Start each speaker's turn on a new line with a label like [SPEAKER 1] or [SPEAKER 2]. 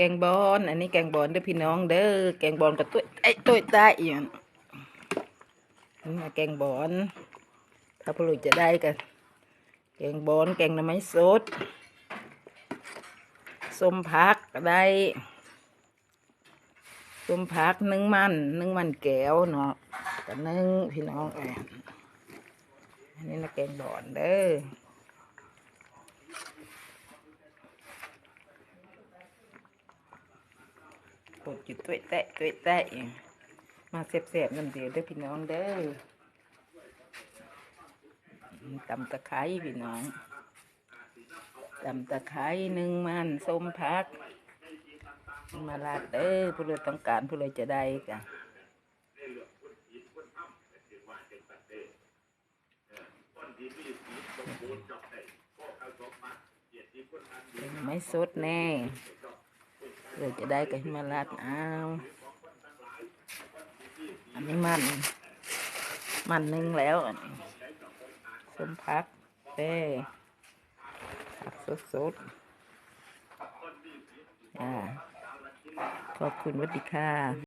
[SPEAKER 1] แกงบอลอันนี้แกงบอลเด้อพี่น้องเด้อแกงบอลกับตุ้ยไอ้ตุ้ยตายอีกนี่มาแกงบอลถ้าพลุจะได้กันแกงบอลแกงน้ำไม้สดส้มพักได้ส้มพักนึ่งมันนึ่งมันแก้วเนาะก็นึ่งพี่น้องอันนี้นะแกงบอลเด้อ ปวดจุดตัวแตะตัวแตะอีกมาเสียบๆน้ำเดียวเด้อพี่น้องเด้อตำตะไคร้พี่น้องตำตะไคร้หนึ่งมันส้มพัก มาลาดเด้อผู้เลยต้องการผู้เลยจะได้กันไม่สดแน่ เลยจะได้กันมาลาดเอาอันนี้มัน มันนึ่งแล้วอันนี้ส้มพักเต้ผักสดๆอ่าขอบคุณวัสดีค่ะ